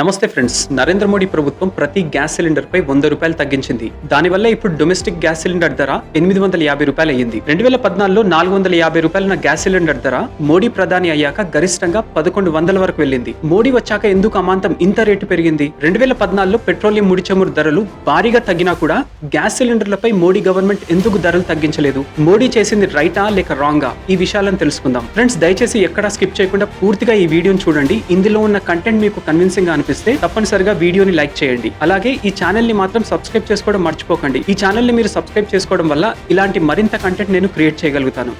నమస్తే ఫ్రెండ్స్ నరేంద్ర మోడీ ప్రభుత్వం ప్రతి గ్యాస్ సిలిండర్ పై వంద రూపాయలు తగ్గించింది. దానివల్ల ఇప్పుడు డొమెస్టిక్ గ్యాస్ సిలిండర్ ధర ఎనిమిది వందల యాభై రూపాయలు అయ్యింది. రెండు వేల పద్నాలుగులో నాలుగు వందల యాభై రూపాయల గ్యాస్ సిలిండర్ ధర మోడీ ప్రధాని అయ్యాక గరిష్టంగా పదకొండు వందల వరకు వెళ్ళింది. మోడీ వచ్చాక ఎందుకు అమాంతం ఇంత రేటు పెరిగింది? రెండు వేల పద్నాలుగులో పెట్రోలియం ముడి చమురు ధరలు భారీగా తగ్గినా కూడా గ్యాస్ సిలిండర్లపై మోడీ గవర్నమెంట్ ఎందుకు ధరలు తగ్గించలేదు? మోడీ చేసింది రైటా లేక రాంగా? ఈ విషయాలను తెలుసుకుందాం. ఫ్రెండ్స్ దయచేసి ఎక్కడా స్కిప్ చేయకుండా పూర్తిగా ఈ వీడియోని చూడండి. ఇందులో ఉన్న కంటెంట్ మీకు కన్విన్సింగ్ అనిపిస్తే తప్పనిసరిగా వీడియోని లైక్ చేయండి. అలాగే ఈ ఛానల్ని మాత్రం సబ్స్క్రైబ్ చేసుకోవడం మర్చిపోకండి. ఈ ఛానల్ని మీరు సబ్స్క్రైబ్ చేసుకోవడం వల్ల ఇలాంటి మరింత కంటెంట్ నేను క్రియేట్ చేయగలుగుతాను.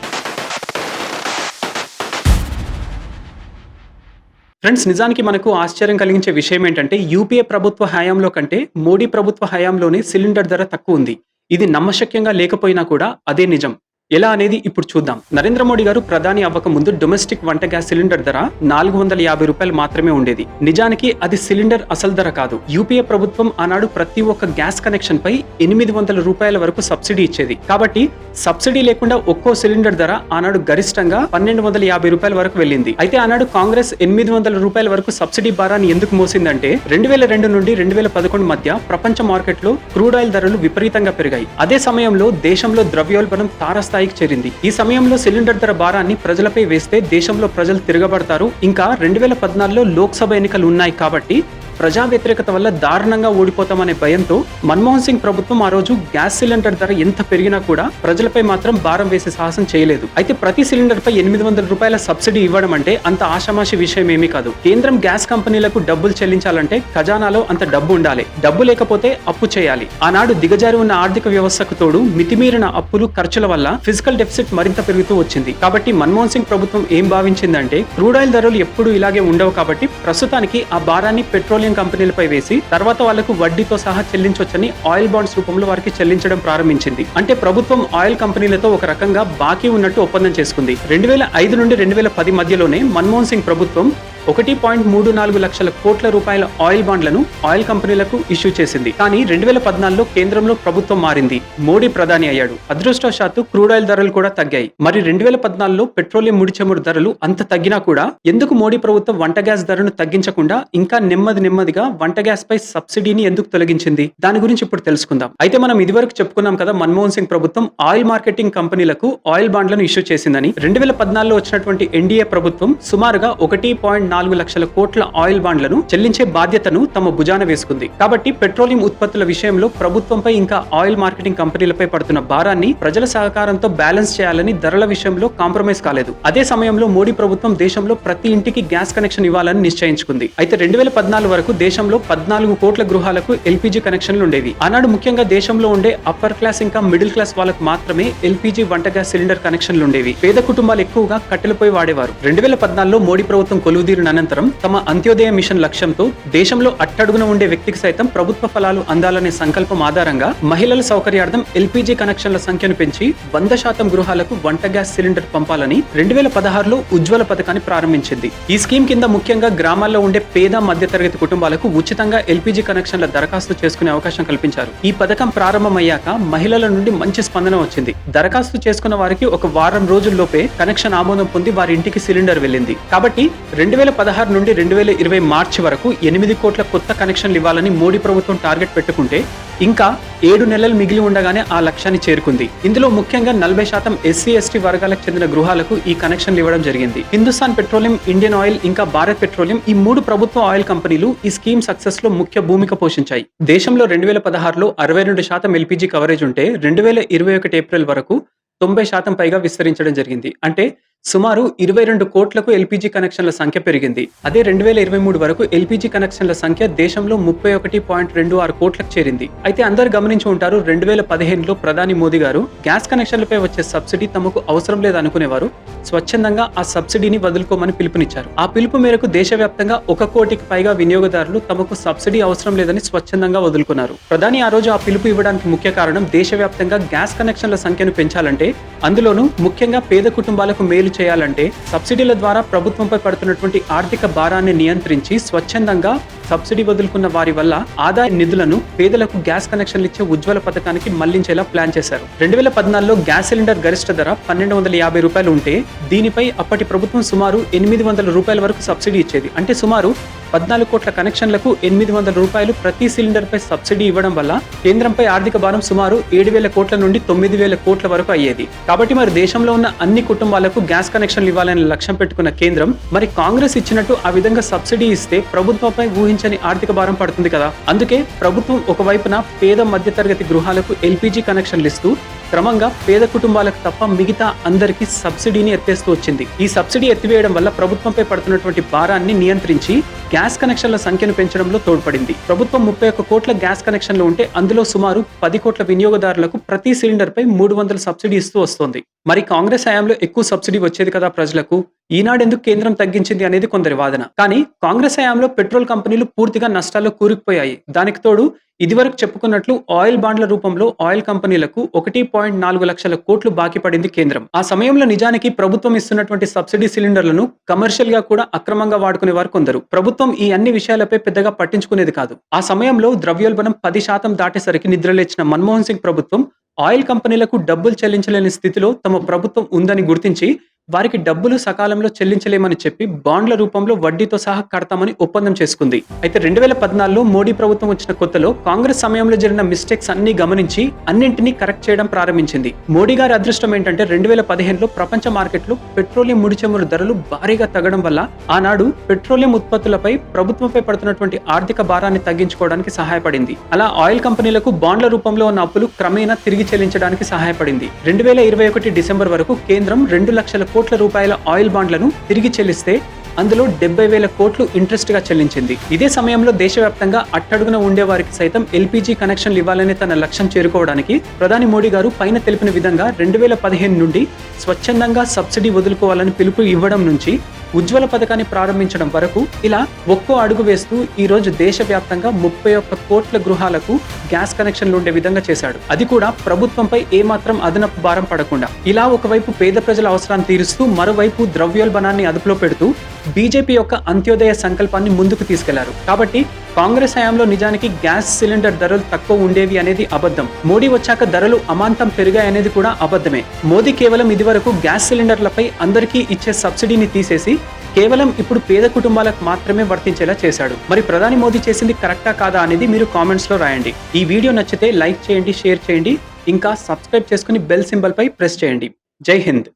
ఫ్రెండ్స్ నిజానికి మనకు ఆశ్చర్యం కలిగించే విషయం ఏంటంటే యూపీఏ ప్రభుత్వ హయాంలో కంటే మోడీ ప్రభుత్వ హయాంలోనే సిలిండర్ ధర తక్కువ ఉంది. ఇది నమ్మశక్యంగా లేకపోయినా కూడా అదే నిజం. ఎలా అనేది ఇప్పుడు చూద్దాం. నరేంద్ర మోడీ గారు ప్రధాని అవ్వక ముందు డొమెస్టిక్ వంట గ్యాస్ సిలిండర్ ధర నాలుగు వందల యాభై రూపాయలు మాత్రమే ఉండేది. నిజానికి అది సిలిండర్ అసలు ధర కాదు. యూపీఏ ప్రభుత్వం ఆనాడు ప్రతి ఒక్క గ్యాస్ కనెక్షన్ పై ఎనిమిది వందల రూపాయల వరకు సబ్సిడీ ఇచ్చేది. కాబట్టి సబ్సిడీ లేకుండా ఒక్కో సిలిండర్ ధర ఆనాడు గరిష్టంగా పన్నెండు వందల యాభై రూపాయల వరకు వెళ్ళింది. అయితే ఆనాడు కాంగ్రెస్ ఎనిమిది వందల రూపాయల వరకు సబ్సిడీ భారాన్ని ఎందుకు మోసిందంటే రెండు వేల రెండు నుండి రెండు వేల పదకొండు మధ్య ప్రపంచ మార్కెట్లో క్రూడ్ ఆయిల్ ధరలు విపరీతంగా పెరిగాయి. అదే సమయంలో దేశంలో ద్రవ్యోల్బణం స్థాయికి చేరింది. ఈ సమయంలో సిలిండర్ ధర భారాన్ని ప్రజలపై వేస్తే దేశంలో ప్రజలు తిరగబడతారు. ఇంకా రెండు వేల పద్నాలుగులో లోక్సభ ఎన్నికలు ఉన్నాయి కాబట్టి ప్రజా వ్యతిరేకత వల్ల దారుణంగా ఓడిపోతామనే భయంతో మన్మోహన్ సింగ్ ప్రభుత్వం ఆ రోజు గ్యాస్ సిలిండర్ ధర ఎంత పెరిగినా కూడా ప్రజలపై మాత్రం భారం వేసే సాహసం చేయలేదు. అయితే ప్రతి సిలిండర్ పై ఎనిమిది వందల రూపాయల సబ్సిడీ ఇవ్వడం అంటే అంత ఆషామాషి విషయం ఏమీ కాదు. కేంద్రం గ్యాస్ కంపెనీలకు డబ్బులు చెల్లించాలంటే ఖజానాలో అంత డబ్బు ఉండాలి. డబ్బు లేకపోతే అప్పు చేయాలి. ఆనాడు దిగజారి ఉన్న ఆర్థిక వ్యవస్థకు తోడు మితిమీరిన అప్పులు ఖర్చుల వల్ల ఫిజికల్ డెఫిసిట్ మరింత పెరుగుతూ వచ్చింది. కాబట్టి మన్మోహన్ సింగ్ ప్రభుత్వం ఏం భావించిందంటే క్రూడ్ ఆయిల్ ధరలు ఎప్పుడు ఇలాగే ఉండవు కాబట్టి ప్రస్తుతానికి ఆ భారాన్ని పెట్రోల్ పెట్రోలియం కంపెనీలపై వేసి తర్వాత వాళ్ళకు వడ్డీతో సహా చెల్లించవచ్చని ఆయిల్ బాండ్స్ రూపంలో వారికి చెల్లించడం ప్రారంభించింది. అంటే ప్రభుత్వం ఆయిల్ కంపెనీలతో ఒక రకంగా బాకీ ఉన్నట్టు ఒప్పందం చేసుకుంది. రెండు వేల ఐదు నుండి రెండు వేల పది మధ్యలోనే మన్మోహన్ సింగ్ ప్రభుత్వం ఒకటి పాయింట్ మూడు నాలుగు లక్షల కోట్ల రూపాయల ఆయిల్ బాండ్లను ఆయిల్ కంపెనీలకు ఇష్యూ చేసింది. కానీ రెండు వేల పద్నాలుగులో కేంద్రంలో ప్రభుత్వం మారింది. మోడీ ప్రధాని అయ్యాడు. అదృష్టవశాత్తు క్రూడ్ ఆయిల్ ధరలు కూడా తగ్గాయి. మరి రెండు వేల పద్నాలుగులో పెట్రోలియం ముడిచమురు ధరలు అంత తగ్గినా కూడా ఎందుకు మోడీ ప్రభుత్వం వంట గ్యాస్ ధరను తగ్గించకుండా ఇంకా నెమ్మది నెమ్మదిగా వంట గ్యాస్ పై సబ్సిడీని ఎందుకు తొలగించింది? దాని గురించి ఇప్పుడు తెలుసుకుందాం. అయితే మనం ఇదివరకు చెప్పుకున్నాం కదా మన్మోహన్ సింగ్ ప్రభుత్వం ఆయిల్ మార్కెటింగ్ కంపెనీలకు ఆయిల్ బాండ్లను ఇష్యూ చేసిందని. రెండు వేల పద్నాలుగులో వచ్చినటువంటి ఎన్డీఏ ప్రభుత్వం సుమారుగా ఒకటి పాయింట్ నాలుగు లక్షల కోట్ల ఆయిల్ బాండ్లను చెల్లించే బాధ్యతను తమ భుజాన వేసుకుంది. కాబట్టి పెట్రోలియం ఉత్పత్తుల విషయంలో ప్రభుత్వంపై ఇంకా ఆయిల్ మార్కెటింగ్ కంపెనీలపై పడుతున్న భారాన్ని ప్రజల సహకారంతో బ్యాలెన్స్ చేయాలని ధరల విషయంలో కాంప్రమైజ్ కాలేదు. అదే సమయంలో మోడీ ప్రభుత్వం దేశంలో ప్రతి ఇంటికి గ్యాస్ కనెక్షన్ ఇవ్వాలని నిశ్చయించుకుంది. అయితే రెండు వేల పద్నాలుగు వరకు దేశంలో పద్నాలుగు కోట్ల గృహాలకు ఎల్పీజీ కనెక్షన్లు ఉండేవి. ఆనాడు ముఖ్యంగా దేశంలో ఉండే అప్పర్ క్లాస్ ఇంకా మిడిల్ క్లాస్ వాళ్ళకు మాత్రమే ఎల్పీజీ వంట గ్యాస్ సిలిండర్ కనెక్షన్లు ఉండేవి. పేద కుటుంబాలు ఎక్కువగా కట్టెలపై వాడేవారు. రెండు వేల పద్నాలుగులో మోడీ ప్రభుత్వం కొలువుదీరిన అనంతరం తమ అంత్యోదయ మిషన్ లక్ష్యంతో దేశంలో అట్టడుగున ఉండే వ్యక్తికి సైతం ప్రభుత్వ ఫలాలు అందాలనే సంకల్పం ఆధారంగా మహిళల సౌకర్యార్థం ఎల్పీజీ కనెక్షన్ల సంఖ్యను పెంచి వంద శాతం గృహాలకు వంట గ్యాస్ సిలిండర్ పంపాలని రెండు వేల పదహారులో ఉజ్వల పథకాన్ని ప్రారంభించింది. ఈ స్కీమ్ కింద ముఖ్యంగా గ్రామాల్లో ఉండే పేద మధ్యతరగతి కుటుంబాలకు ఉచితంగా ఎల్పీజీ కనెక్షన్ల దరఖాస్తు చేసుకునే అవకాశం కల్పించారు. ఈ పథకం ప్రారంభమయ్యాక మహిళల నుండి మంచి స్పందన వచ్చింది. దరఖాస్తు చేసుకున్న వారికి ఒక వారం రోజుల్లోపే కనెక్షన్ ఆమోదం పొంది వారి ఇంటికి సిలిండర్ వెళ్ళింది. కాబట్టి రెండు వేల పదహారు నుండి రెండు వేల ఇరవై మార్చి వరకు ఎనిమిది కోట్ల కొత్త కనెక్షన్లు ఇవ్వాలని మోడీ ప్రభుత్వం టార్గెట్ పెట్టుకుంటే ఇంకా ఏడు నెలలు మిగిలి ఉండగానే ఆ లక్ష్యాన్ని చేరుకుంది. ఇందులో ముఖ్యంగా నలభై శాతం ఎస్సీ ఎస్టీ వర్గాలకు చెందిన గృహాలకు ఈ కనెక్షన్లు ఇవ్వడం జరిగింది. హిందుస్థాన్ పెట్రోలియం ఇండియన్ ఆయిల్ ఇంకా భారత్ పెట్రోలియం ఈ మూడు ప్రభుత్వ ఆయిల్ కంపెనీలు ఈ స్కీమ్ సక్సెస్లో ముఖ్య భూమిక పోషించాయి. దేశంలో రెండు వేల పదహారులో అరవై రెండు శాతం ఎల్పీజీ కవరేజ్ ఉంటే రెండు వేల ఇరవై ఒకటి ఏప్రిల్ వరకు తొంభై శాతం పైగా విస్తరించడం జరిగింది. అంటే సుమారు ఇరవై రెండు కోట్లకు ఎల్పీజీ కనెక్షన్ల సంఖ్య పెరిగింది. అదే రెండు వేల ఇరవై మూడు వరకు ఎల్పీజీ కనెక్షన్ల సంఖ్య దేశంలో ముప్పై ఒకటి పాయింట్ రెండు ఆరు కోట్లకు చేరింది. అయితే అందరు గమనించి ఉంటారు రెండు వేల పదిహేనులో ప్రధాని మోదీ గారు గ్యాస్ కనెక్షన్లపై వచ్చే సబ్సిడీ తమకు అవసరం లేదనుకునేవారు. స్వచ్ఛందంగా ఆ సబ్సిడీని వదులుకోమని పిలుపునిచ్చారు. ఆ పిలుపు మేరకు దేశవ్యాప్తంగా ఒక కోటికి పైగా వినియోగదారులు తమకు సబ్సిడీ అవసరం లేదని స్వచ్ఛందంగా వదులుకున్నారు. ప్రధాని ఆ రోజు ఆ పిలుపు ఇవ్వడానికి ముఖ్య కారణం దేశవ్యాప్తంగా గ్యాస్ కనెక్షన్ల సంఖ్యను పెంచాలంటే అందులోనూ ముఖ్యంగా పేద కుటుంబాలకు మేలు చేయాలంటే సబ్సిడీల ద్వారా ప్రభుత్వంపై పడుతున్నటువంటి ఆర్థిక భారాన్ని నియంత్రించి స్వచ్ఛందంగా సబ్సిడీ వదులుకున్న వారి వల్ల ఆదాయ నిధులను పేదలకు గ్యాస్ కనెక్షన్లు ఇచ్చే ఉజ్వల పథకానికి మళ్ళించేలా ప్లాన్ చేశారు. రెండు వేల పద్నాలుగులో గ్యాస్ సిలిండర్ గరిష్ట ధర పన్నెండు వందల యాభై రూపాయలు ఉంటే దీనిపై అప్పటి ప్రభుత్వం సుమారు ఎనిమిది వందల రూపాయల వరకు సబ్సిడీ ఇచ్చేది. అంటే సుమారు పద్నాలుగు కోట్ల కనెక్షన్లకు ఎనిమిది వందల రూపాయలు ప్రతి సిలిండర్ పై సబ్సిడీ ఇవ్వడం వల్ల కేంద్రంపై ఆర్థిక భారం సుమారు ఏడు వేల కోట్ల నుండి తొమ్మిది వేల కోట్ల వరకు అయ్యేది. కాబట్టి మరి దేశంలో ఉన్న అన్ని కుటుంబాలకు గ్యాస్ కనెక్షన్లు ఇవ్వాలని లక్ష్యం పెట్టుకున్న కేంద్రం మరి కాంగ్రెస్ ఇచ్చినట్టు ఆ విధంగా సబ్సిడీ ఇస్తే ప్రభుత్వంపై ఊహించని ఆర్థిక భారం పడుతుంది కదా. అందుకే ప్రభుత్వం ఒకవైపున పేద మధ్యతరగతి గృహాలకు ఎల్పీజీ కనెక్షన్లు ఇస్తూ క్రమంగా పేద కుటుంబాలకు తప్ప మిగతా అందరికీ సబ్సిడీని ఎత్తేస్తూ వచ్చింది. ఈ సబ్సిడీ ఎత్తివేయడం వల్ల ప్రభుత్వంపై పడుతున్నటువంటి భారాన్ని నియంత్రించి గ్యాస్ కనెక్షన్ల సంఖ్యను పెంచడంలో తోడ్పడింది. ప్రభుత్వం ముప్పై ఒక్క కోట్ల గ్యాస్ కనెక్షన్లు ఉంటే అందులో సుమారు పది కోట్ల వినియోగదారులకు ప్రతి సిలిండర్ పై మూడు వందల సబ్సిడీ ఇస్తూ వస్తోంది. మరి కాంగ్రెస్ హయాంలో ఎక్కువ సబ్సిడీ వచ్చేది కదా ప్రజలకు? ఈనాడెందుకు కేంద్రం తగ్గించింది అనేది కొందరి వాదన. కానీ కాంగ్రెస్ హయాంలో పెట్రోల్ కంపెనీలు పూర్తిగా నష్టాల్లో కూరుకుపోయాయి. దానికి తోడు ఇదివరకు చెప్పుకున్నట్లు ఆయిల్ బాండ్ల రూపంలో ఆయిల్ కంపెనీలకు ఒకటి పాయింట్ నాలుగు లక్షల కోట్లు బాకీ పడింది కేంద్రం. ఆ సమయంలో నిజానికి ప్రభుత్వం ఇస్తున్నటువంటి సబ్సిడీ సిలిండర్లను కమర్షియల్గా కూడా అక్రమంగా వాడుకునే వారు కొందరు. ప్రభుత్వం ఈ అన్ని విషయాలపై పెద్దగా పట్టించుకునేది కాదు. ఆ సమయంలో ద్రవ్యోల్బణం పది శాతం దాటేసరికి నిద్రలేచిన మన్మోహన్ సింగ్ ప్రభుత్వం ఆయిల్ కంపెనీలకు డబ్బులు చెల్లించలేని స్థితిలో తమ ప్రభుత్వం ఉందని గుర్తించి వారికి డబ్బులు సకాలంలో చెల్లించలేమని చెప్పి బాండ్ల రూపంలో వడ్డీతో సహా కడతామని ఒప్పందం చేసుకుంది. అయితే రెండు వేల పద్నాలుగులో మోడీ ప్రభుత్వం వచ్చిన కొత్తలో కాంగ్రెస్ సమయంలో జరిగిన మిస్టేక్స్ అన్ని గమనించి అన్నింటినీ కరెక్ట్ చేయడం ప్రారంభించింది. మోడీ గారి అదృష్టం ఏంటంటే రెండు వేల పదిహేనులో ప్రపంచ మార్కెట్లో పెట్రోలియం ముడి చమురు ధరలు భారీగా తగ్గడం వల్ల ఆనాడు పెట్రోలియం ఉత్పత్తులపై ప్రభుత్వంపై పడుతున్నటువంటి ఆర్థిక భారాన్ని తగ్గించుకోవడానికి సహాయపడింది. అలా ఆయిల్ కంపెనీలకు బాండ్ల రూపంలో ఉన్న అప్పులు క్రమేణా తిరిగి చెల్లించడానికి సహాయపడింది. రెండు వేల ఇరవై ఒకటి డిసెంబర్ వరకు కేంద్రం రెండు లక్షల కోట్ల రూపాయల ఆయిల్ బాండ్లను తిరిగి చెల్లిస్తే అందులో డెబ్బై వేల కోట్లు ఇంట్రెస్ట్గా చెల్లించింది. ఇదే సమయంలో దేశవ్యాప్తంగా అట్టడుగున ఉండే వారికి సైతం ఎల్పీజీ కనెక్షన్లు ఇవ్వాలనే తన లక్ష్యం చేరుకోవడానికి ప్రధాని మోడీ గారు పైన తెలిపిన విధంగా రెండు వేల పదిహేను నుండి స్వచ్ఛందంగా సబ్సిడీ వదులుకోవాలని పిలుపు ఇవ్వడం నుంచి ఉజ్వల పథకాన్ని ప్రారంభించడం వరకు ఇలా ఒక్కో అడుగు వేస్తూ ఈ రోజు దేశవ్యాప్తంగా ముప్పై ఒక్క కోట్ల గృహాలకు గ్యాస్ కనెక్షన్లు ఉండే విధంగా చేశాడు. అది కూడా ప్రభుత్వంపై ఏమాత్రం అదనపు భారం పడకుండా. ఇలా ఒకవైపు పేద ప్రజల అవసరాన్ని తీరుస్తూ మరోవైపు ద్రవ్యోల్బణాన్ని అదుపులో పెడుతూ బీజేపీ యొక్క అంత్యోదయ సంకల్పాన్ని ముందుకు తీసుకెళ్ళారు. కాబట్టి కాంగ్రెస్ హయాంలో నిజానికి గ్యాస్ సిలిండర్ ధరలు తక్కువ ఉండేవి అనేది అబద్ధం. మోడీ వచ్చాక ధరలు అమాంతం పెరిగాయనేది కూడా అబద్ధమే. మోదీ కేవలం ఇదివరకు గ్యాస్ సిలిండర్లపై అందరికీ ఇచ్చే సబ్సిడీని తీసేసి కేవలం ఇప్పుడు పేద కుటుంబాలకు మాత్రమే వర్తించేలా చేశాడు. మరి ప్రధాని మోదీ చేసింది కరెక్టా కాదా అనేది మీరు కామెంట్స్లో రాయండి. ఈ వీడియో నచ్చితే లైక్ చేయండి షేర్ చేయండి. ఇంకా సబ్స్క్రైబ్ చేసుకుని బెల్ సింబల్ పై ప్రెస్ చేయండి. జై హింద్.